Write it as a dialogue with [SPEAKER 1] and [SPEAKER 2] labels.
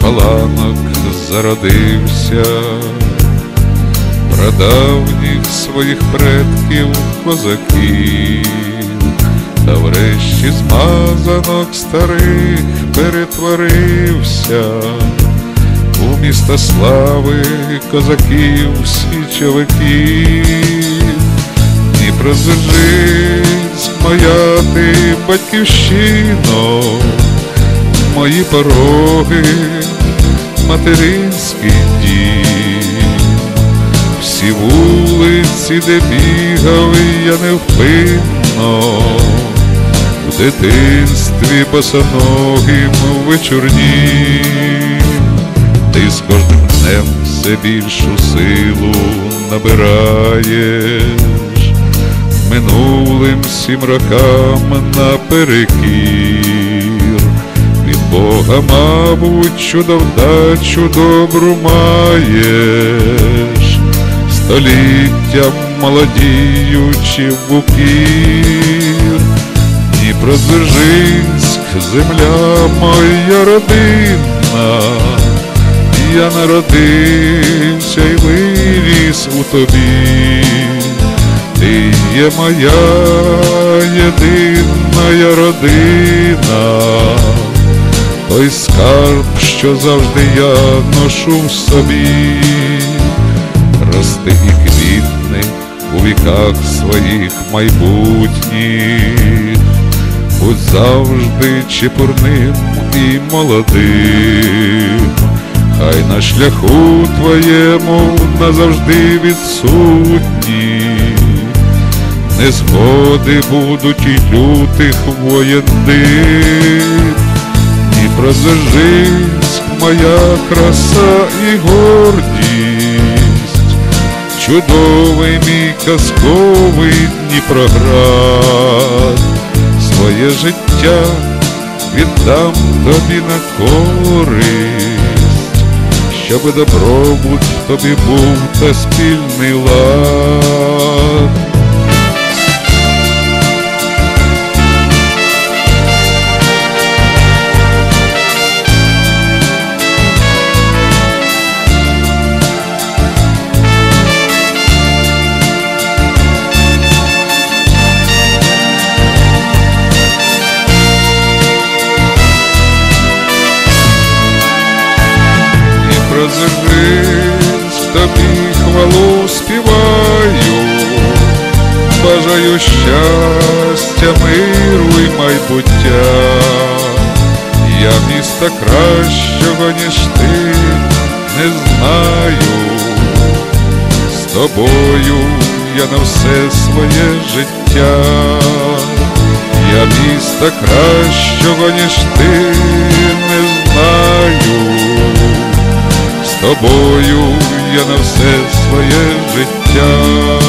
[SPEAKER 1] паланок зародився, прадавніх своїх предків козаків, та врешті змазанок старих перетворився у міста слави козаків січовиків. Дніпродзержинськ, моя ти батьківщино, мої пороги, материнський дім, всі вулиці, де бігав я невпинно, в дитинстві босоногим вечорнім, ти з кожним днем все більшу силу набираєш. Минулим сім рокам наперекір, Бога, мабуть, чудо вдачу добру маєш, століттям молодіючи в букір, Дніпродзержинськ, земля моя родинна, я народився й виріс у тобі. Ти є моя єдина родина, той скарб, що завжди я ношу в собі, рости і квітни у віках своїх майбутніх, будь завжди чепурним і молодим. Хай на шляху твоєму назавжди відсутні, незгоди будуть і лютих воєн дим, моя краса і гордість, чудовий мій казковий Дніпроград, своє життя віддам тобі на користь, щоб добробут тобі був та спільний лад. Щастя, миру і майбуття, я міста кращого, ніж ти, не знаю, з тобою я на все своє життя. Я міста кращого, ніж ти не знаю, з тобою я на все своє життя.